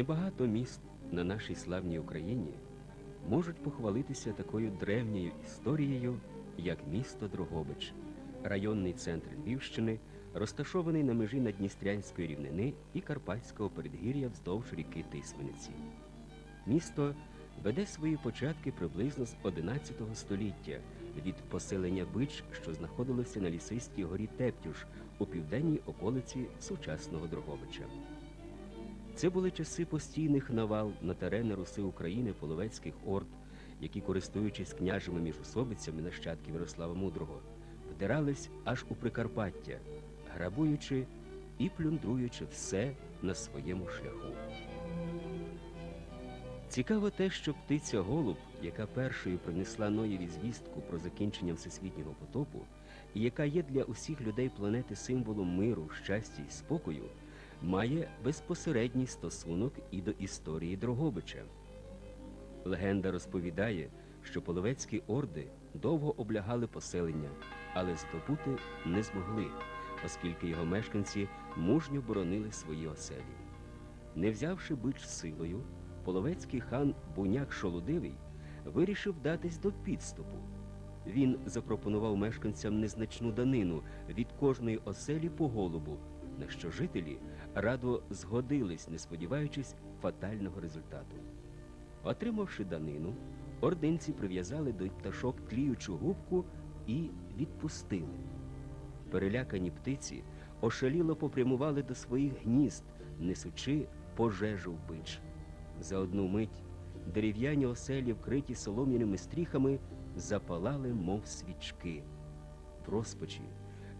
Небагато міст на нашій славній Україні можуть похвалитися такою древньою історією, як місто Дрогобич, районний центр Львівщини, розташований на межі Надністрянської рівнини і Карпатського передгір'я вздовж ріки Тисмениці. Місто веде свої початки приблизно з 11 століття від поселення Бич, що знаходилося на лісистій горі Тептюш у південній околиці сучасного Дрогобича. Це були часи постійних навал на терени Руси України половецьких орд, які, користуючись княжими міжособицями нащадків Ярослава Мудрого, вдирались аж у Прикарпаття, грабуючи і плюндруючи все на своєму шляху. Цікаво те, що птиця голуб, яка першою принесла Ноєві звістку про закінчення всесвітнього потопу, і яка є для усіх людей планети символом миру, щастя і спокою, має безпосередній стосунок і до історії Дрогобича. Легенда розповідає, що половецькі орди довго облягали поселення, але здобути не змогли, оскільки його мешканці мужньо боронили свої оселі. Не взявши бич силою, половецький хан Буняк Шолодивий вирішив датись до підступу. Він запропонував мешканцям незначну данину від кожної оселі по голубу, на що жителі радо згодились, не сподіваючись фатального результату. Отримавши данину, ординці прив'язали до пташок тліючу губку і відпустили. Перелякані птиці ошаліло попрямували до своїх гнізд, несучи пожежу в бич. За одну мить дерев'яні оселі, вкриті солом'яними стріхами, запалали, мов свічки. В розпачі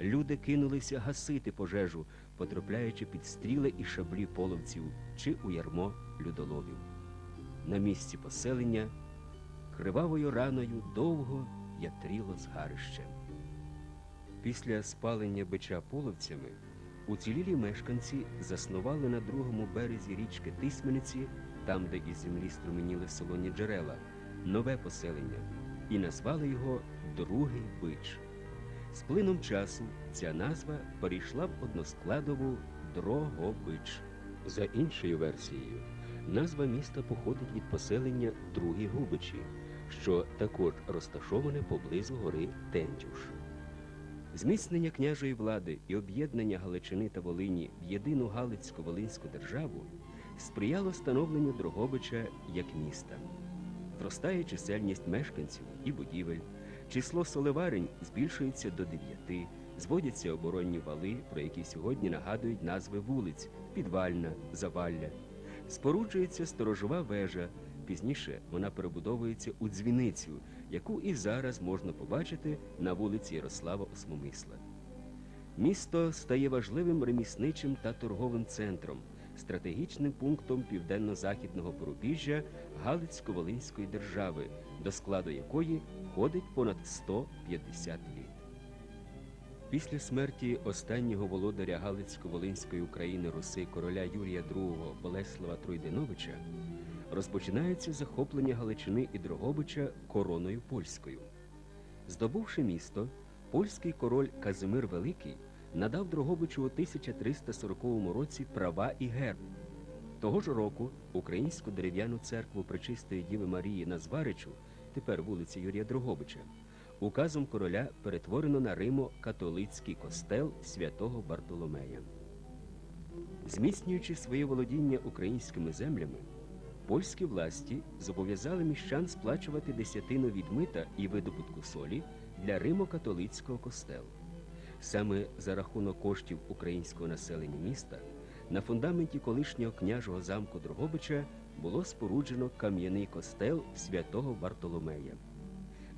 люди кинулися гасити пожежу, потрапляючи під стріли і шаблі половців чи у ярмо людоловів. На місці поселення кривавою раною довго ятріло згарище. Після спалення бича половцями уцілілі мешканці заснували на другому березі річки Тисмениці, там, де із землі струменіли солоні джерела, нове поселення і назвали його Другий Бич. З плином часу ця назва перейшла в односкладову Дрогобич. За іншою версією, назва міста походить від поселення Другі Губичі, що також розташоване поблизу гори Тентюш. Зміцнення княжої влади і об'єднання Галичини та Волині в єдину Галицько-Волинську державу сприяло становленню Дрогобича як міста. Зростає чисельність мешканців і будівель, число соливарень збільшується до дев'яти, зводяться оборонні вали, про які сьогодні нагадують назви вулиць Підвальна, Завалля. Споруджується сторожова вежа. Пізніше вона перебудовується у дзвіницю, яку і зараз можна побачити на вулиці Ярослава Осмомисла. Місто стає важливим ремісничим та торговим центром, стратегічним пунктом південно-західного порубіжжя Галицько-Волинської держави, до складу якої входить понад 150 літ. Після смерті останнього володаря Галицько-Волинської України Руси короля Юрія II Болеслава Тройдиновича розпочинається захоплення Галичини і Дрогобича короною польською. Здобувши місто, польський король Казимир Великий надав Дрогобичу у 1340 році права і герб. Того ж року українську дерев'яну церкву Пречистої Діви Марії на Зваричу, тепер вулиця Юрія Дрогобича, указом короля перетворено на Римо-католицький костел святого Бартоломея. Зміцнюючи своє володіння українськими землями, польські власті зобов'язали міщан сплачувати десятину від мита і видобутку солі для Римо-католицького костелу. Саме за рахунок коштів українського населення міста на фундаменті колишнього княжого замку Дрогобича було споруджено кам'яний костел святого Бартоломея.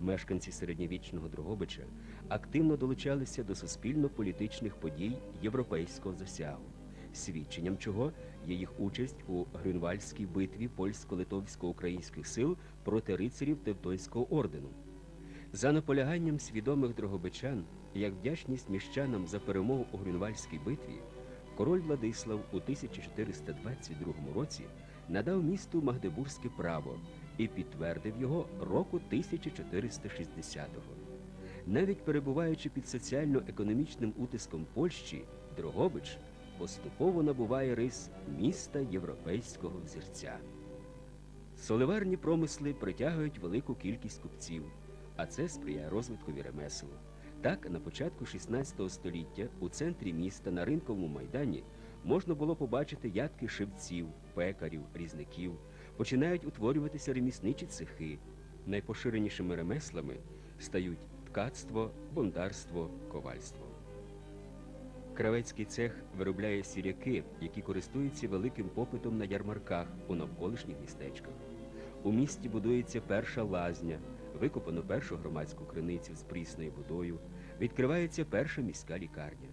Мешканці середньовічного Дрогобича активно долучалися до суспільно-політичних подій європейського засягу, свідченням чого є їх участь у Грюнвальдській битві польсько-литовсько-українських сил проти рицарів Тевтонського ордену. За наполяганням свідомих дрогобичан, як вдячність міщанам за перемогу у Грюнвальдській битві, король Владислав у 1422 році надав місту Магдебурзьке право і підтвердив його року 1460-го. Навіть перебуваючи під соціально-економічним утиском Польщі, Дрогобич поступово набуває рис міста європейського взірця. Соливарні промисли притягують велику кількість купців, а це сприяє розвиткові ремесел. Так, на початку 16 століття у центрі міста на ринковому майдані можна було побачити ядки шивців, пекарів, різників. Починають утворюватися ремісничі цехи. Найпоширенішими ремеслами стають ткацтво, бондарство, ковальство. Кравецький цех виробляє сіряки, які користуються великим попитом на ярмарках у навколишніх містечках. У місті будується перша лазня, викопано першу громадську криницю з прісною водою, відкривається перша міська лікарня.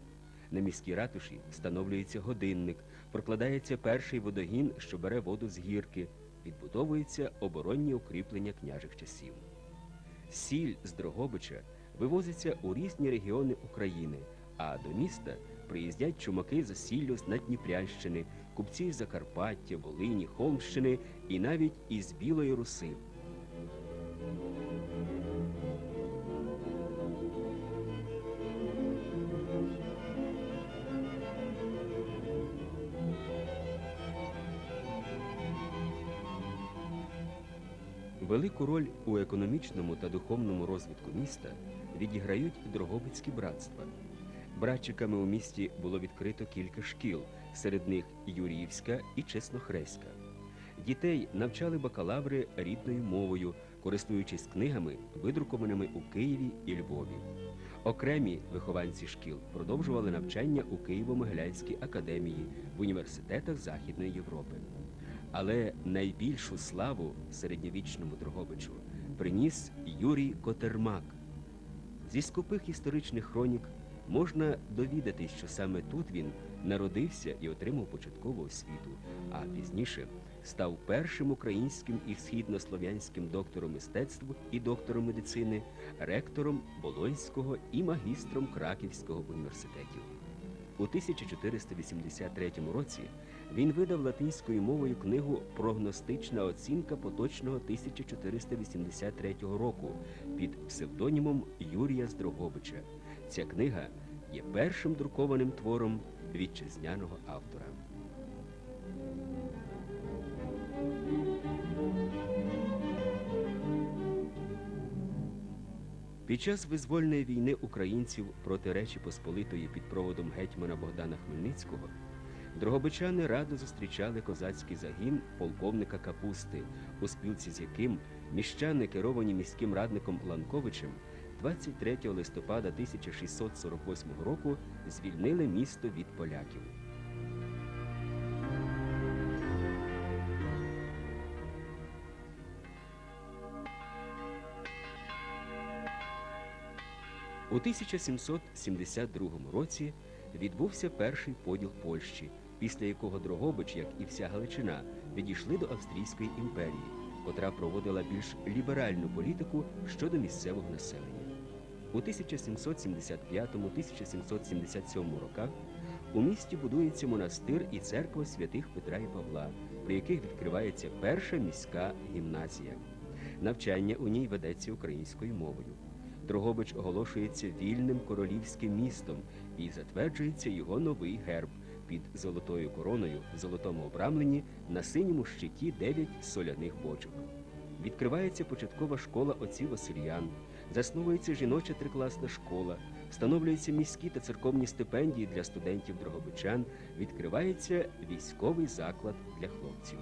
На міській ратуші встановлюється годинник, прокладається перший водогін, що бере воду з гірки, відбудовуються оборонні укріплення княжих часів. Сіль з Дрогобича вивозиться у різні регіони України, а до міста приїздять чумаки за сіллю з Надніпрянщини, купці з Закарпаття, Волині, Холмщини і навіть із Білої Руси. Велику роль у економічному та духовному розвитку міста відіграють Дрогобицькі братства. Братчиками у місті було відкрито кілька шкіл, серед них Юріївська і Чеснохреська. Дітей навчали бакалаври рідною мовою, користуючись книгами, видрукованими у Києві і Львові. Окремі вихованці шкіл продовжували навчання у Києво-Могилянській академії в університетах Західної Європи. Але найбільшу славу середньовічному Дрогобичу приніс Юрій Котермак. Зі скупих історичних хронік можна довідатись, що саме тут він народився і отримав початкову освіту, а пізніше став першим українським і східнослов'янським доктором мистецтв і доктором медицини, ректором Болонського і магістром Краківського університетів. У 1483 році він видав латинською мовою книгу Прогностична оцінка поточного 1483 року під псевдонімом Юрія Здроговича. Ця книга є першим друкованим твором вітчизняного автора. Під час визвольної війни українців проти Речі Посполитої під проводом гетьмана Богдана Хмельницького дрогобичани радо зустрічали козацький загін полковника Капусти, у спілці з яким міщани, керовані міським радником Ланковичем, 23 листопада 1648 року звільнили місто від поляків. У 1772 році відбувся перший поділ Польщі, після якого Дрогобич, як і вся Галичина, відійшли до Австрійської імперії, котра проводила більш ліберальну політику щодо місцевого населення. У 1775-1777 роках у місті будується монастир і церква святих Петра і Павла, при яких відкривається перша міська гімназія. Навчання у ній ведеться українською мовою. Дрогобич оголошується вільним королівським містом і затверджується його новий герб під золотою короною в золотому обрамленні на синьому щиті дев'ять соляних бочок. Відкривається початкова школа отців Васильян, засновується жіноча трикласна школа, встановлюються міські та церковні стипендії для студентів Дрогобичан, відкривається військовий заклад для хлопців.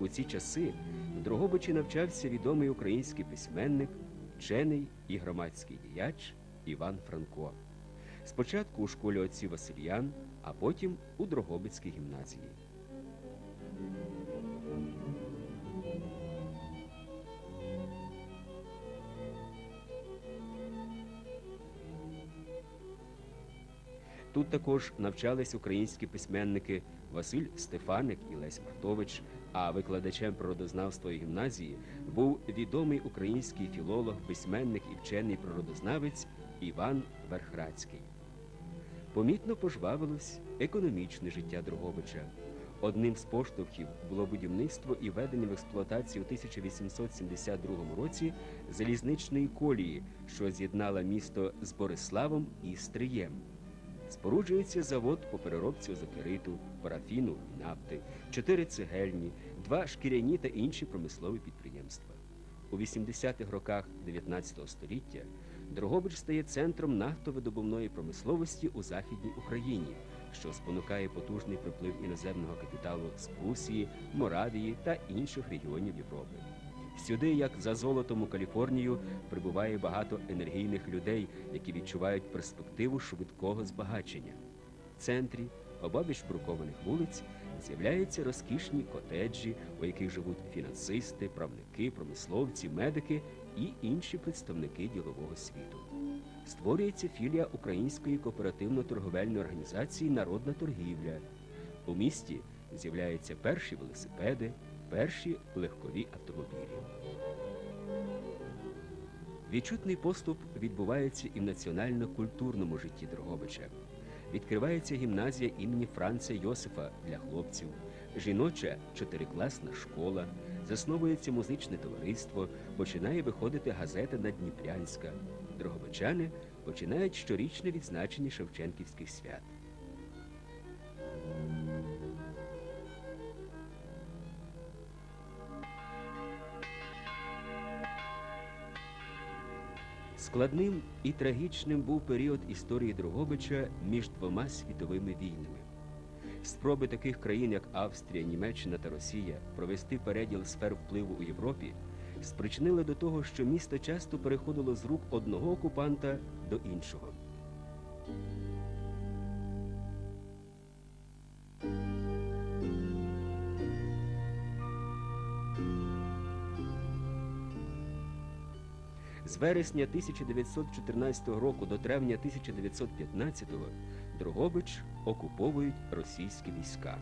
У ці часи в Дрогобичі навчався відомий український письменник, вчений і громадський діяч Іван Франко. Спочатку у школі отців Васильян, а потім у Дрогобицькій гімназії. Тут також навчались українські письменники Василь Стефаник і Лесь Мартович, а викладачем природознавства гімназії був відомий український філолог, письменник і вчений природознавець Іван Верхрацький. Помітно пожвавилось економічне життя Дрогобича. Одним з поштовхів було будівництво і введення в експлуатацію у 1872 році залізничної колії, що з'єднала місто з Бориславом і Стрієм. Споруджується завод по переробці озокериту, парафіну і нафти, чотири цегельні, два шкіряні та інші промислові підприємства. У 80-х роках 19 століття Дрогобич стає центром нафтовидобувної промисловості у Західній Україні, що спонукає потужний приплив іноземного капіталу з Прусії, Моравії та інших регіонів Європи. Сюди, як за золотом у Каліфорнію, прибуває багато енергійних людей, які відчувають перспективу швидкого збагачення. В центрі, обабіч брукованих вулиць, з'являються розкішні котеджі, у яких живуть фінансисти, правники, промисловці, медики і інші представники ділового світу. Створюється філія Української кооперативно-торговельної організації Народна торгівля. У місті з'являються перші велосипеди, перші легкові автомобілі. Відчутний поступ відбувається і в національно-культурному житті Дрогобича. Відкривається гімназія імені Франца Йосифа для хлопців, жіноча чотирикласна школа, засновується музичне товариство, починає виходити газета Надніпрянська. Дрогобичани починають щорічне відзначення Шевченківських свят. Складним і трагічним був період історії Другобича між двома світовими війнами. Спроби таких країн, як Австрія, Німеччина та Росія, провести переділ сфер впливу у Європі, спричинили до того, що місто часто переходило з рук одного окупанта до іншого. З вересня 1914 року до травня 1915 Дрогобич окуповують російські війська.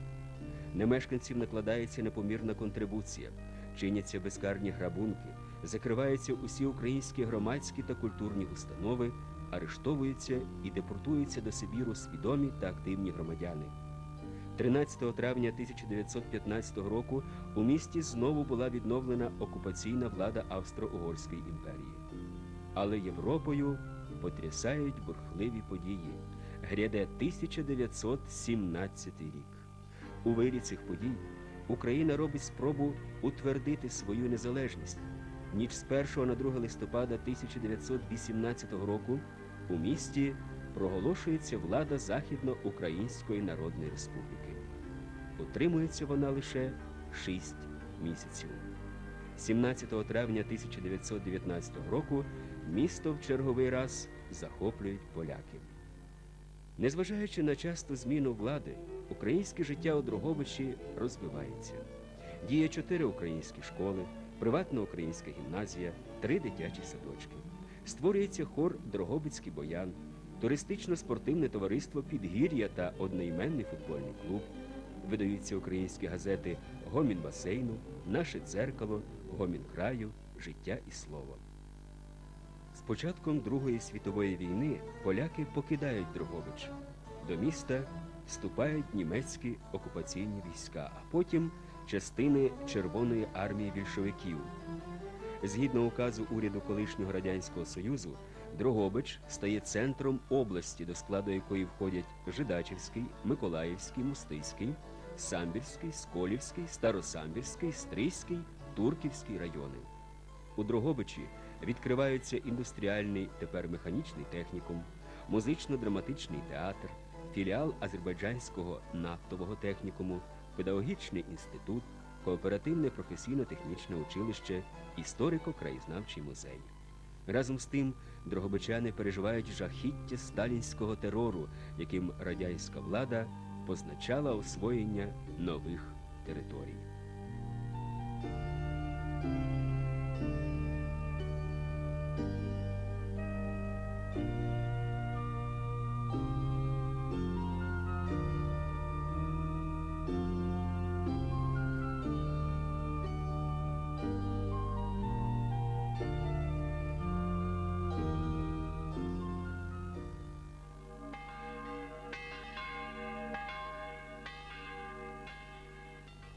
На мешканців накладається непомірна контрибуція, чиняться безкарні грабунки, закриваються усі українські громадські та культурні установи, арештовуються і депортуються до Сибіру свідомі та активні громадяни. 13 травня 1915 року у місті знову була відновлена окупаційна влада Австро-Угорської імперії. Але Європою потрясають бурхливі події. Гряде 1917 рік. У вирі цих подій Україна робить спробу утвердити свою незалежність. Ніч з 1 на 2 листопада 1918 року у місті проголошується влада Західноукраїнської Народної Республіки. Утримується вона лише 6 місяців. 17 травня 1919 року місто в черговий раз захоплюють поляки. Незважаючи на часту зміну влади, українське життя у Дрогобичі розвивається. Діє чотири українські школи, приватна українська гімназія, три дитячі садочки. Створюється хор Дрогобицький боян, туристично-спортивне товариство Підгір'я та одноіменний футбольний клуб. Видаються українські газети Гомін басейну, Наше дзеркало, Гомін краю, Життя і слово. Початком Другої світової війни поляки покидають Дрогобич. До міста вступають німецькі окупаційні війська, а потім частини Червоної армії більшовиків. Згідно указу уряду колишнього Радянського Союзу, Дрогобич стає центром області, до складу якої входять Жидачівський, Миколаївський, Мустиський, Самбірський, Сколівський, Старосамбірський, Стрийський, Турківський райони. У Дрогобичі відкриваються індустріальний, тепер механічний технікум, музично-драматичний театр, філіал Азербайджанського нафтового технікуму, педагогічний інститут, кооперативне професійно-технічне училище, історико-краєзнавчий музей. Разом з тим, дрогобичани переживають жахіття сталінського терору, яким радянська влада позначала освоєння нових територій.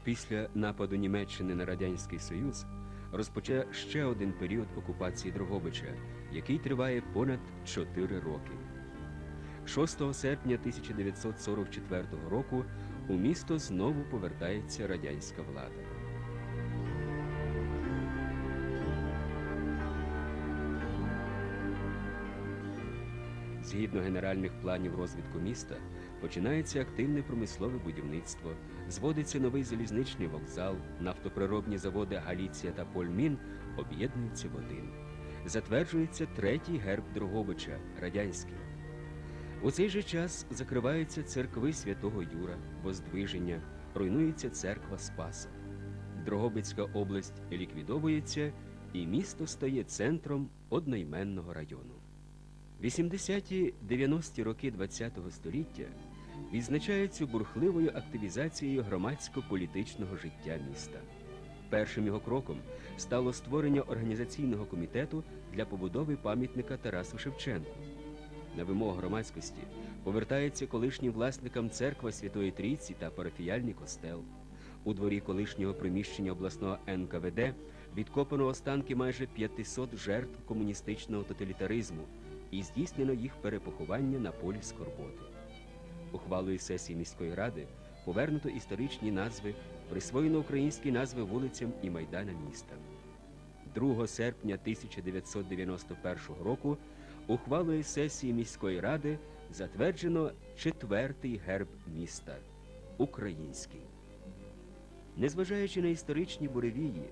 Після нападу Німеччини на Радянський Союз розпочав ще один період окупації Дрогобича, який триває понад 4 роки. 6 серпня 1944 року у місто знову повертається радянська влада. Згідно генеральних планів розвитку міста, починається активне промислове будівництво, зводиться новий залізничний вокзал, нафтоприробні заводи Галіція та Польмін об'єднуються в один. Затверджується третій герб Дрогобича радянський. У цей же час закриваються церкви святого Юра, Воздвиження, руйнується церква Спаса. Дрогобицька область ліквідовується, і місто стає центром одноіменного району. 80-90-ті роки ХХ століття відзначаються бурхливою активізацією громадсько-політичного життя міста. Першим його кроком стало створення організаційного комітету для побудови пам'ятника Тарасу Шевченку. На вимогу громадськості повертається колишнім власникам церква Святої Трійці та парафіяльний костел. У дворі колишнього приміщення обласного НКВД відкопано останки майже 500 жертв комуністичного тоталітаризму і здійснено їх перепоховання на полі скорботи. Ухвалою сесії міської ради повернуто історичні назви, присвоєно українські назви вулицям і майданам міста. 2 серпня 1991 року ухвалою сесії міської ради затверджено четвертий герб міста український. Незважаючи на історичні буревії,